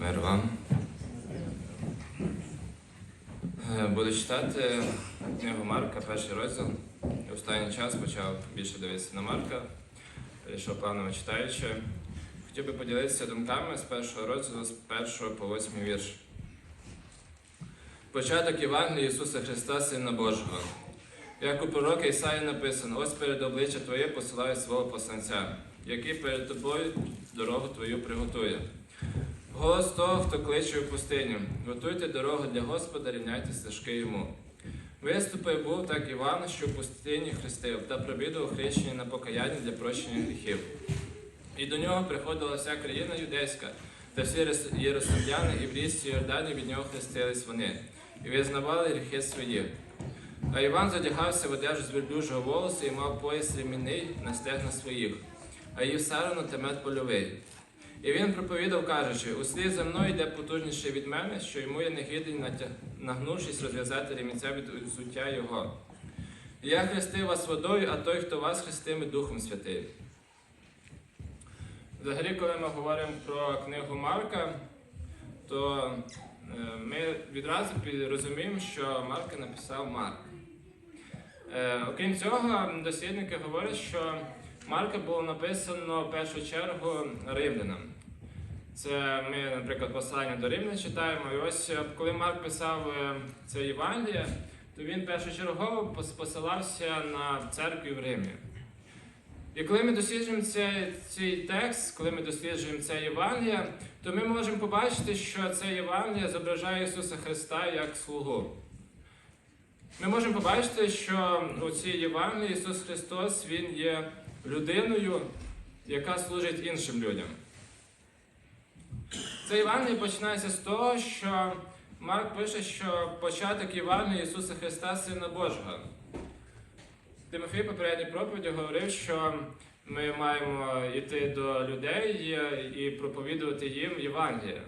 Мир вам. Е, Буду читати книгу Марка, перший розділ. Останній час почав більше дивитися на Марка, перейшов плавно читаючи. Хотів би поділитися думками з першого розділу, з першого по восьмий вірш. Початок Євангелія Ісуса Христа, Сина Божого. Як у пророка Ісаї написано, ось перед обличчя Твоє посилаю свого посланця, який перед тобою дорогу твою приготує. Голос того, хто кличе у пустиню, готуйте дорогу для Господа, рівняйте стежки йому. Виступив був так Іван, що в пустині хрестив, та провідував хрещення на покаяння для прощення гріхів. І до нього приходила вся країна юдейська, та всі єрус- єрусалимляни і в річці Йордані від нього хрестились вони, і визнавали гріхи свої. А Іван задягався в одежу з верблюжого волосу і мав пояс ремінний на стегна своїх, а їв сарану та польовий. І він проповідав, кажучи, услід за мною йде потужніше від мене, що йому я не гідний, нагнувшись розв'язати ремінця від взуття його. Я хрестив вас водою, а той, хто вас хрестиме Духом Святим. Взагалі, коли ми говоримо про книгу Марка, то е, ми відразу розуміємо, що Марка написав Марк. Е, Окрім цього, дослідники говорять, що Марка було написано в першу чергу римлянам. Це ми, наприклад, послання до Римлян читаємо. І ось е, коли Марк писав е, це Євангеліє, то він першочергово посилався на церкву в Римі. І коли ми досліджуємо цей, цей текст, коли ми досліджуємо це Євангеліє, то ми можемо побачити, що це Євангеліє зображає Ісуса Христа як слугу. Ми можемо побачити, що у цій Євангелії Ісус Христос Він є людиною, яка служить іншим людям. Це Євангеліє починається з того, що Марк пише, що початок Євангелія Ісуса Христа Сина Божого. Тимофій попередній проповіді говорив, що ми маємо йти до людей і проповідувати їм Євангеліє.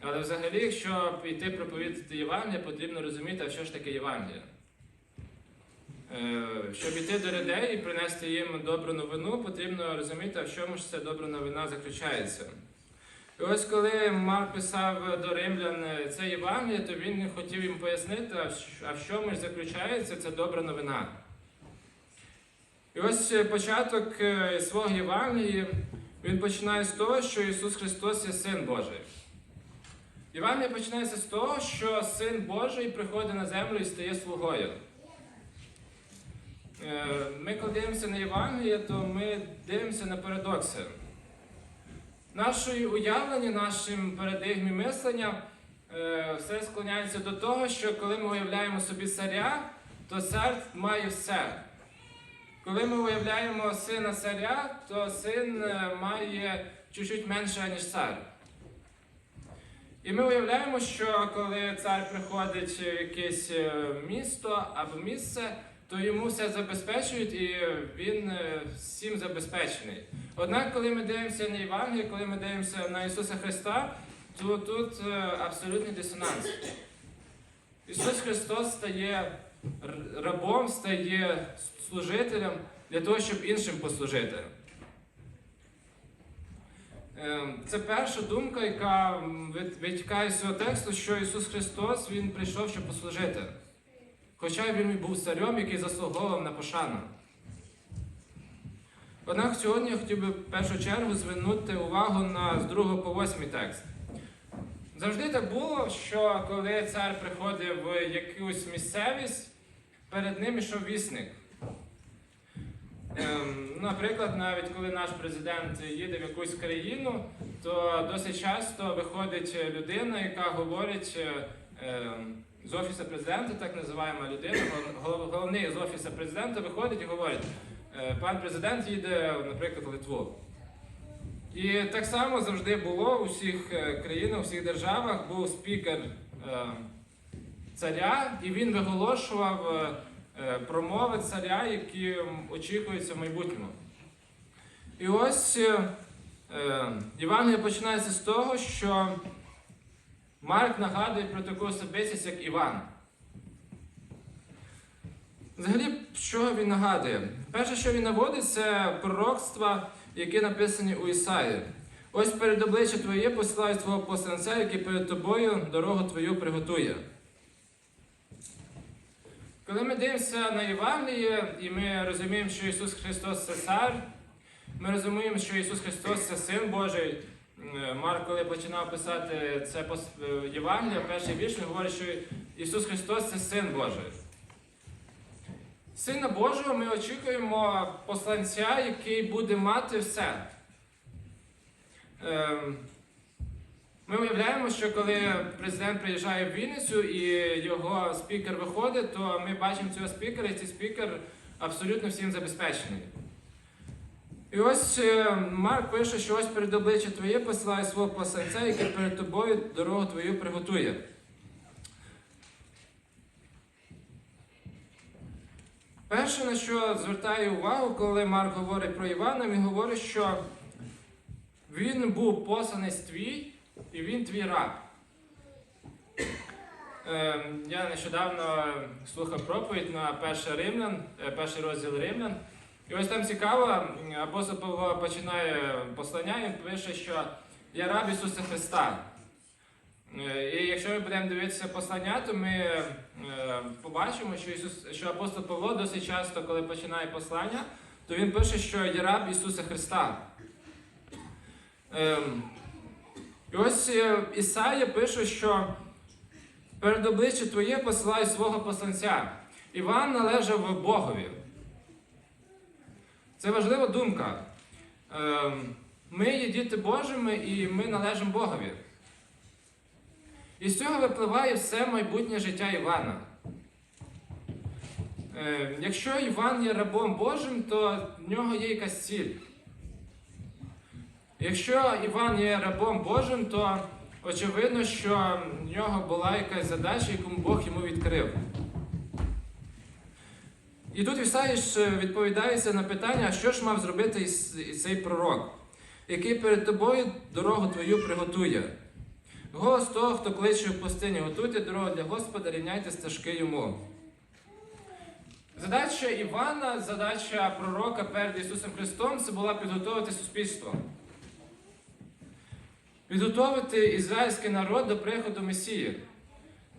Але взагалі, якщо йти проповідати Євангеліє, потрібно розуміти, а що ж таке Євангеліє. Е, Щоб йти до людей і принести їм добру новину, потрібно розуміти, в чому ж ця добра новина заключається. І ось коли Марк писав до римлян це Євангеліє, то він хотів їм пояснити, а в чому ж заключається ця добра новина. І ось е, початок е, свого Євангелії він починає з того, що Ісус Христос є Син Божий. Євангеліє починається з того, що Син Божий приходить на землю і стає слугою. Е, Ми, коли дивимося на Євангеліє, то ми дивимося на парадокси. Наше уявлення, нашим парадигмі мислення е, все склоняється до того, що коли ми уявляємо собі царя, то цар має все. Коли ми уявляємо сина царя, то син е, має чуть-чуть менше, ніж цар. І ми уявляємо, що коли цар приходить в якесь місто або місце, то йому все забезпечують і він е, всім забезпечений. Однак, коли ми дивимося на Євангеліє, коли ми дивимося на Ісуса Христа, то тут е, абсолютний дисонанс. Ісус Христос стає рабом, стає служителем для того, щоб іншим послужити. Е, Це перша думка, яка витікає з цього тексту, що Ісус Христос Він прийшов, щоб послужити. Хоча він і був царем, який заслуговував на пошану. Однак сьогодні я хотів би в першу чергу звернути увагу на з 2 по 8 текст. Завжди так було, що коли цар приходив в якусь місцевість, перед ним ішов вісник. Ем, наприклад, навіть коли наш президент їде в якусь країну, то досить часто виходить людина, яка говорить е, ем, з офісу президента, так називаємо людина, головний з офісу президента виходить і говорить: «Е, пан президент їде, наприклад, в Литву. І так само завжди було у всіх е, країнах, у всіх державах був спікер е, царя, і він виголошував промови царя, які очікуються в майбутньому. І ось е, починається з того, що Марк нагадує про таку особистість, як Іван. Взагалі, що він нагадує? Перше, що він наводить, це пророцтва, які написані у Ісаї. Ось перед обличчя Твоє посилаю свого посланця, який перед тобою дорогу Твою приготує. Коли ми дивимося на Євангеліє, і ми розуміємо, що Ісус Христос це цар, ми розуміємо, що Ісус Христос це Син Божий. Е, Марк, коли починав писати це е, перший вірш, він говорить, що Ісус Христос це Син Божий. Сина Божого ми очікуємо посланця, який буде мати все. Ем, Ми уявляємо, що коли президент приїжджає в Вінницю і його спікер виходить, то ми бачимо цього спікера, і цей спікер абсолютно всім забезпечений. І ось е, Марк пише, що ось перед обличчя твоє посилає свого посланця, який перед тобою дорогу твою приготує. Перше, на що звертаю увагу, коли Марк говорить про Івана, він говорить, що він був посланець твій, і він твій раб. Е, Я нещодавно слухав проповідь на перший римлян, е, перший розділ римлян. І ось там цікаво, апостол Павло починає послання, він пише, що я раб Ісуса Христа. Е, І якщо ми будемо дивитися послання, то ми е, побачимо, що, Ісус, що апостол Павло досить часто, коли починає послання, то він пише, що я раб Ісуса Христа. Ем, І ось е, Ісая пише, що перед обличчя Твоє посилаю свого посланця. Іван належав Богові. Це важлива думка. Ем, Ми є діти Божими і ми належимо Богові. І з цього випливає все майбутнє життя Івана. Е, Якщо Іван є рабом Божим, то в нього є якась ціль. Якщо Іван є рабом Божим, то очевидно, що в нього була якась задача, яку Бог йому відкрив. І тут Ісаїш відповідається на питання, що ж мав зробити цей пророк, який перед тобою дорогу твою приготує. Голос того, хто кличе в пустині, готуйте дорогу для Господа, рівняйте стежки йому. Задача Івана, задача пророка перед Ісусом Христом це була підготувати суспільство. Підготовити ізраїльський народ до приходу Месії.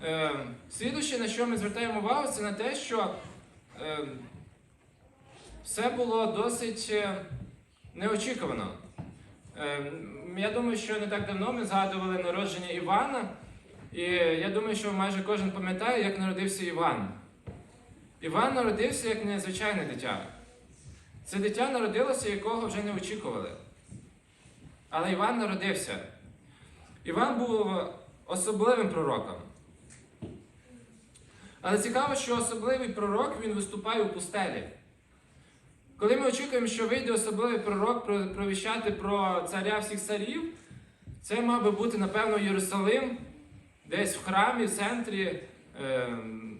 Е, слідуюче, на що ми звертаємо увагу, це на те, що е, все було досить е, неочікувано. Е, я думаю, що не так давно ми згадували народження Івана, і я думаю, що майже кожен пам'ятає, як народився Іван. Іван народився як незвичайне дитя. Це дитя народилося, якого вже не очікували. Але Іван народився. Іван був особливим пророком. Але цікаво, що особливий пророк він виступає у пустелі. Коли ми очікуємо, що вийде особливий пророк провіщати про царя всіх царів, це мав би бути, напевно, Єрусалим, десь в храмі, в центрі, ем,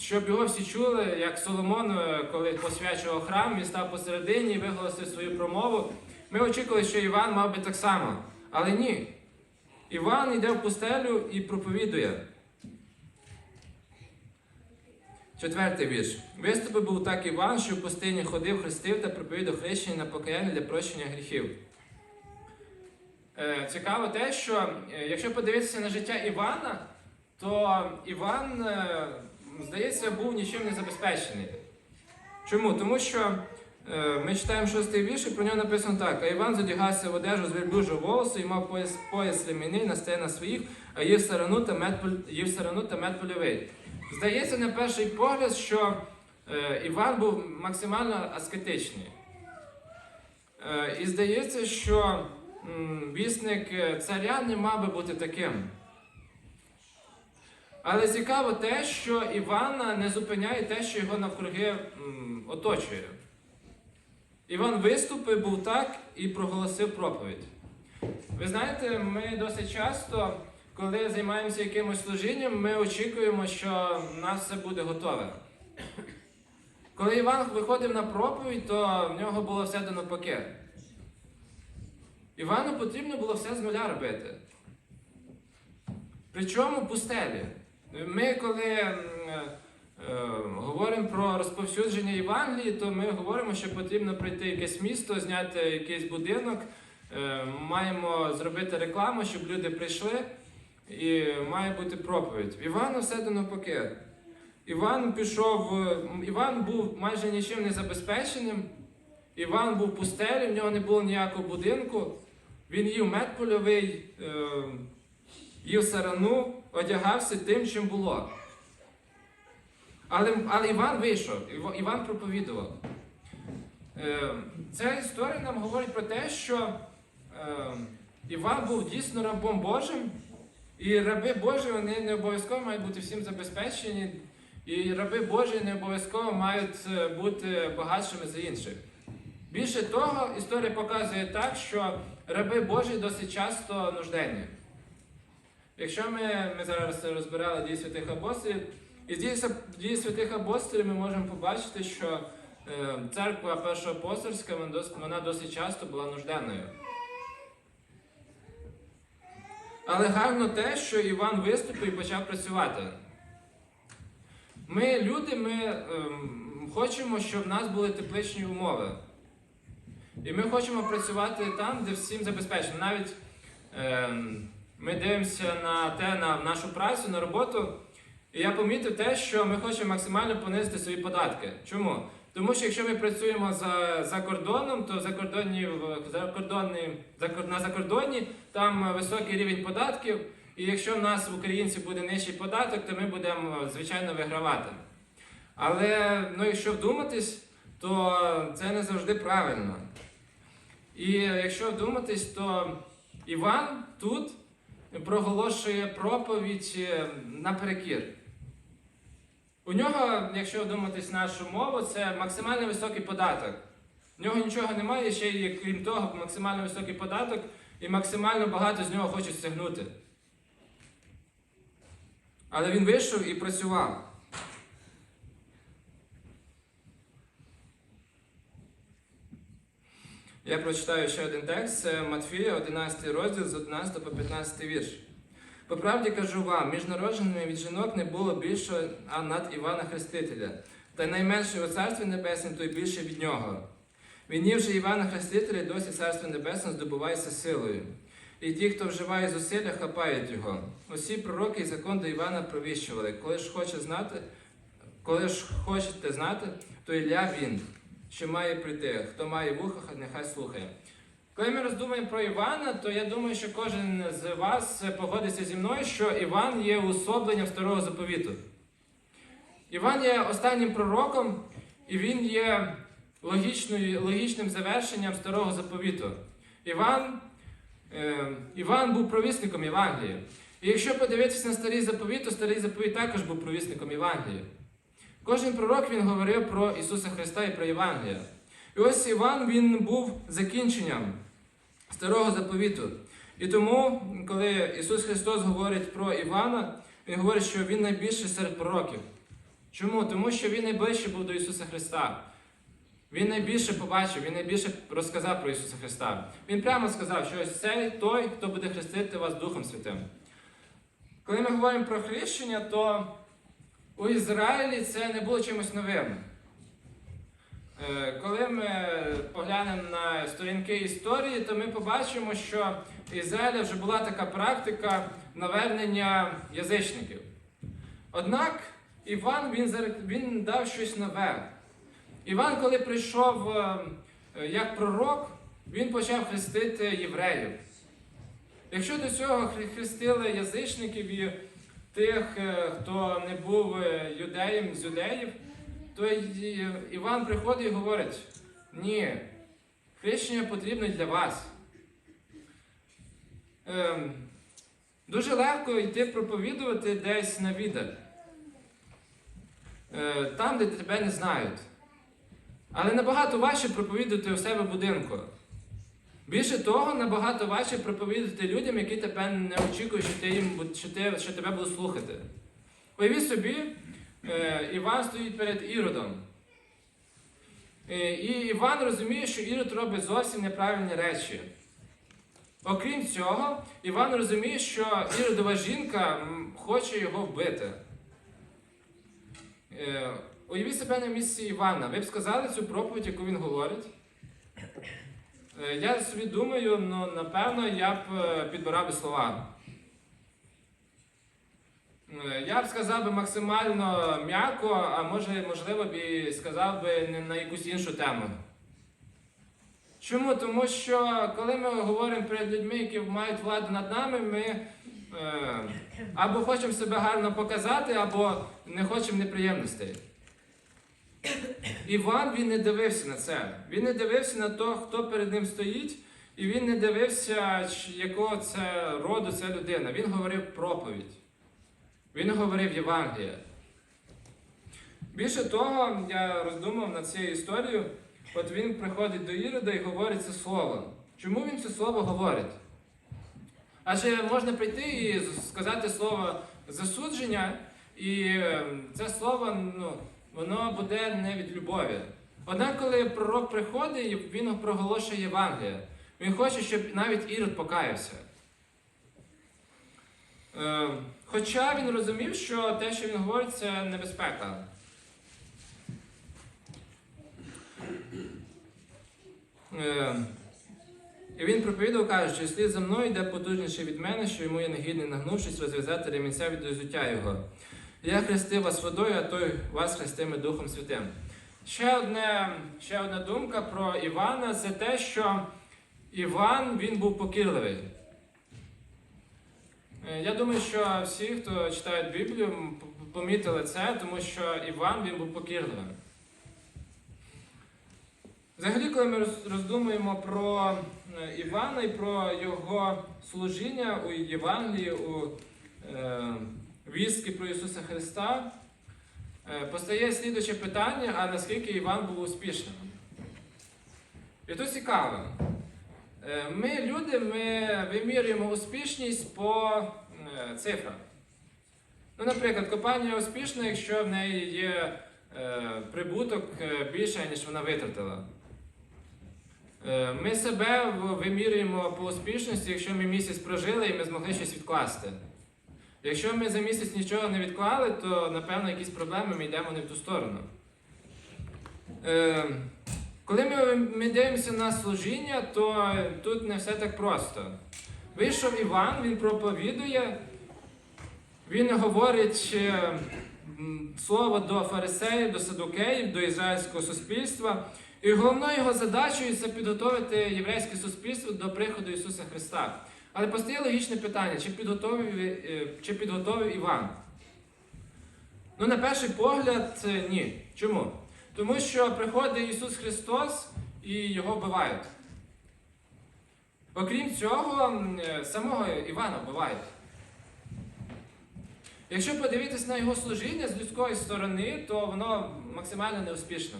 щоб його всі чули, як Соломон, е, коли посвячував храм, він став посередині і виголосив свою промову. Ми очікували, що Іван мав би так само. Але ні. Іван йде в пустелю і проповідує. Четвертий вірш. Виступив був так Іван, що в пустині ходив, хрестив та проповідав хрещення на покаяння для прощення гріхів. Е, Цікаво те, що е, якщо подивитися на життя Івана, то Іван, е, здається, був нічим не забезпечений. Чому? Тому що ми читаємо шостий вірш, і про нього написано так: а Іван задягався в одежу з верблюжого волосу і мав пояс, пояс ремінний на своїх, а їв сарану та мед, їв сарану та мед польовий. Здається, на перший погляд, що е, Іван був максимально аскетичний. Е, і здається, що вісник е, царя не мав би бути таким. Але цікаво те, що Івана не зупиняє те, що його навкруги оточує. Іван виступив, був так і проголосив проповідь. Ви знаєте, ми досить часто, коли займаємося якимось служінням, ми очікуємо, що в нас все буде готове. Коли Іван виходив на проповідь, то в нього було все до навпаки. Івану потрібно було все з нуля робити. Причому пустелі. Ми, коли м, е, говоримо про розповсюдження Євангелії, то ми говоримо, що потрібно прийти якесь місто, зняти якийсь будинок, е, маємо зробити рекламу, щоб люди прийшли, і має бути проповідь. В Івана все до навпаки. Іван пішов, е, Іван був майже нічим не забезпеченим. Іван був в пустелі, в нього не було ніякого будинку. Він їв мед польовий, е, їв сарану, одягався тим, чим було. Але, але Іван вийшов, Іван проповідував. Е, Ця історія нам говорить про те, що Іван був дійсно рабом Божим, і раби Божі вони не обов'язково мають бути всім забезпечені, і раби Божі не обов'язково мають е, бути багатшими за інших. Більше того, історія показує так, що раби Божі досить часто нужденні. Якщо ми, ми зараз розбирали дії святих апостолів, із дії, дії святих апостолів ми можемо побачити, що е, церква першоапостольська вона досить часто була нужденною. Але гарно те, що Іван виступив і почав працювати. Ми, люди, ми ем, хочемо, щоб в нас були тепличні умови. І ми хочемо працювати там, де всім забезпечено. Навіть ем, ми дивимося на те, на нашу працю, на роботу. І я помітив те, що ми хочемо максимально понизити свої податки. Чому? Тому що якщо ми працюємо за, за кордоном, то закордонні, закордонні, на закордонні там високий рівень податків. І якщо в нас в українців буде нижчий податок, то ми будемо звичайно вигравати. Але ну, якщо вдуматись, то це не завжди правильно. І якщо вдуматись, то Іван тут проголошує проповідь е, наперекір. У нього, якщо вдуматись нашу мову, це максимально високий податок. В нього нічого немає, ще й крім того, максимально високий податок і максимально багато з нього хочуть стягнути. Але він вийшов і працював. Я прочитаю ще один текст, це Матфія, 11 розділ з 11 по 15 вірш. По правді кажу вам, між народженими від жінок не було більшого а над Івана Хрестителя, та й найменший у царстві небесному, той більше від нього. Він же Івана Хрестителя досі царство небесне здобувається силою. І ті, хто вживає зусилля, хапають його. Усі пророки і закон до Івана провіщували. Коли ж хоче знати, коли ж хочете знати, то Ілля він, що має прийти. Хто має вуха, нехай слухає. Коли ми роздумуємо про Івана, то я думаю, що кожен з вас погодиться зі мною, що Іван є уособленням старого заповіту. Іван є останнім пророком, і він є логічною, логічним завершенням старого заповіту. Іван, е, Іван був провісником Євангелії. І якщо подивитися на старий заповіт, то старий заповіт також був провісником Євангелії. Кожен пророк він говорив про Ісуса Христа і про Євангелія. І ось Іван він був закінченням старого заповіту. І тому, коли Ісус Христос говорить про Івана, Він говорить, що Він найбільший серед пророків. Чому? Тому що Він найближче був до Ісуса Христа. Він найбільше побачив, Він найбільше розказав про Ісуса Христа. Він прямо сказав, що ось цей той, хто буде хрестити вас Духом Святим. Коли ми говоримо про хрещення, то у Ізраїлі це не було чимось новим. Е, Коли ми поглянемо на сторінки історії, то ми побачимо, що в Ізраїлі вже була така практика навернення язичників. Однак Іван він, він дав щось нове. Іван, коли прийшов е, як пророк, він почав хрестити євреїв. Якщо до цього хре- хрестили язичників і тих, е, хто не був юдеєм з юдеїв, то Іван приходить і говорить: ні, хрещення потрібно для вас. Ем, дуже легко йти проповідувати десь на віддаль. Е, там, де тебе не знають. Але набагато важче проповідувати у себе будинку. Більше того, набагато важче проповідати людям, які тебе не очікують, що, ти їм, що, ти, що тебе будуть слухати. Уявіть собі, Іван стоїть перед Іродом. Е, І Іван розуміє, що Ірод робить зовсім неправильні речі. Окрім цього, Іван розуміє, що Іродова жінка хоче його вбити. Е, Уявіть себе на місці Івана. Ви б сказали цю проповідь, яку він говорить? Е, Я собі думаю, ну, напевно, я б е, підбирав би слова. Е, Я б сказав би максимально м'яко, а може, можливо, б сказав би не на якусь іншу тему. Чому? Тому що коли ми говоримо перед людьми, які мають владу над нами, ми е, або хочемо себе гарно показати, або не хочемо неприємностей. Іван він не дивився на це. Він не дивився на те, хто перед ним стоїть, і він не дивився, якого це роду ця людина. Він говорив проповідь. Він говорив Євангеліє. Більше того, я роздумав над цією історією. От він приходить до Ірода і говорить це слово. Чому він це слово говорить? Адже можна прийти і сказати слово засудження, і е, це слово ну, воно буде не від любові. Однак, коли пророк приходить, він проголошує Євангеліє. Він хоче, щоб навіть Ірод покаявся. Хоча він розумів, що те, що він говорить, це небезпека. Е, І він проповідав, каже, що слід за мною йде потужніше від мене, що йому є негідний, нагнувшись, розв'язати ремінця від взуття його. Я хрестив вас водою, а той вас хрестиме Духом Святим. Ще, одне, ще одна думка про Івана це те, що Іван він був покірливий. Е, Я думаю, що всі, хто читають Біблію, помітили це, тому що Іван він був покірливим. Взагалі, коли ми роздумуємо про е, Івана і про його служіння у Євангелії, у е, вістки про Ісуса Христа, е, постає слідуче питання, а наскільки Іван був успішним? І тут цікаво. Е, Ми, люди, ми вимірюємо успішність по е, цифрам. Ну, наприклад, компанія успішна, якщо в неї є е, прибуток більше, ніж вона витратила. Ми себе вимірюємо по успішності, якщо ми місяць прожили і ми змогли щось відкласти. Якщо ми за місяць нічого не відклали, то напевно якісь проблеми ми йдемо не в ту сторону. Коли ми, ми дивимося на служіння, то тут не все так просто. Вийшов Іван, він проповідує, він говорить е, слово до фарисеїв, до садукеїв, до ізраїльського суспільства. І головною його задачею це підготовити єврейське суспільство до приходу Ісуса Христа. Але постає логічне питання, чи підготовив, е, чи підготовив Іван? Ну, на перший погляд, е, ні. Чому? Тому що приходить Ісус Христос і його вбивають. Окрім цього, е, самого Івана вбивають. Якщо подивитись на його служіння з людської сторони, то воно максимально неуспішне.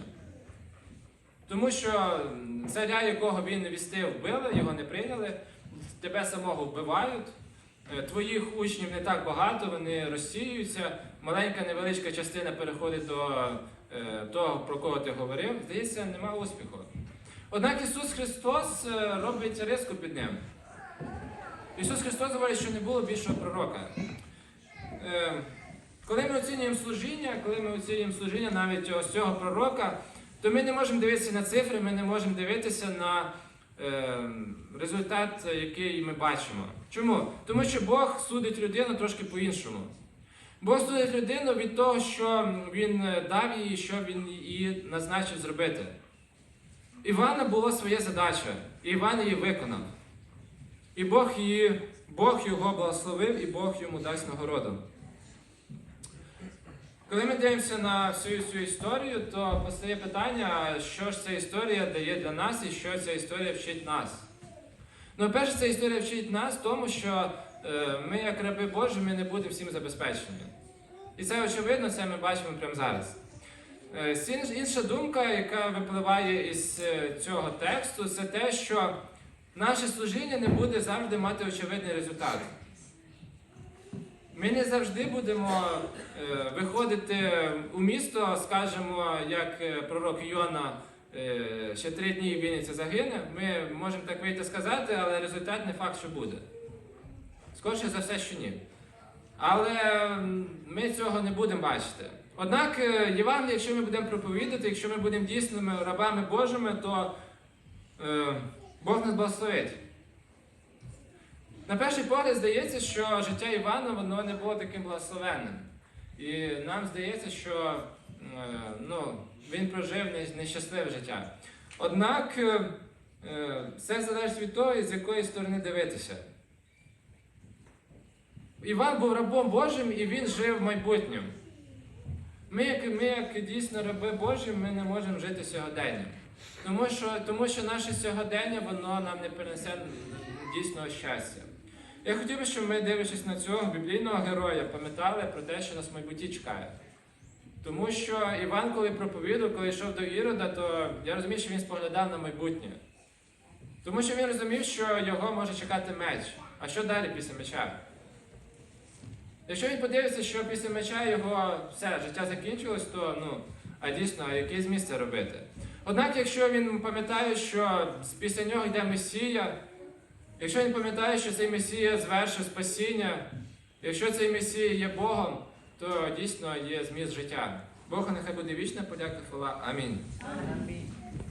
Тому що царя, якого він вістив, вбили, його не прийняли, тебе самого вбивають, е, твоїх учнів не так багато, вони розсіюються, маленька невеличка частина переходить до того, про кого ти говорив, здається, нема успіху. Однак Ісус Христос е, робить риску під ним. Ісус Христос говорить, що не було більшого пророка. Е, Коли ми оцінюємо служіння, коли ми оцінюємо служіння навіть ось цього пророка, то ми не можемо дивитися на цифри, ми не можемо дивитися на е, результат, який ми бачимо. Чому? Тому що Бог судить людину трошки по-іншому. Бог судить людину від того, що він дав їй, що він її назначив зробити. Івана була своя задача, і Іван її виконав. І Бог, її, Бог його благословив, і Бог йому дасть нагороду. Коли ми дивимося на всю цю історію, то постає питання, що ж ця історія дає для нас і що ця історія вчить нас. Ну, перше, ця історія вчить нас тому, що е, ми, як раби Божі, ми не будемо всім забезпечені. І це очевидно, це ми бачимо прямо зараз. Е, Інша думка, яка випливає із е, цього тексту, це те, що наше служіння не буде завжди мати очевидний результат. Ми не завжди будемо е, виходити у місто, скажемо, як е, пророк Йона е, ще три дні і Вінниця загине. Ми можемо так вийти сказати, але результат не факт, що буде. Скоріше за все, що ні. Але ми цього не будемо бачити. Однак, е, Євангеліє, якщо ми будемо проповідати, якщо ми будемо дійсними рабами Божими, то е, Бог нас благословить. На перший погляд здається, що життя Івана воно не було таким благословенним. І нам здається, що е, ну, він прожив нещасливе життя. Однак е, е, все залежить від того, з якої сторони дивитися. Іван був рабом Божим і він жив майбутнім. Ми, як, ми, як дійсно раби Божі, ми не можемо жити сьогоденням. Тому що, тому що наше сьогодення воно нам не принесе дійсного щастя. Я хотів би, щоб ми, дивлячись на цього біблійного героя, пам'ятали про те, що нас в майбутті чекає. Тому що Іван, коли проповідав, коли йшов до Ірода, то я розумію, що він споглядав на майбутнє. Тому що він розумів, що його може чекати меч. А що далі після меча? Якщо він подивиться, що після меча його все, життя закінчилось, то ну, а дійсно, який зміст це робити? Однак, якщо він пам'ятає, що після нього йде Месія, якщо він пам'ятає, що цей Месія звершив спасіння, якщо цей Месія є Богом, то дійсно є зміст життя. Богу нехай буде вічна подяка, хвала. Амінь. Амінь.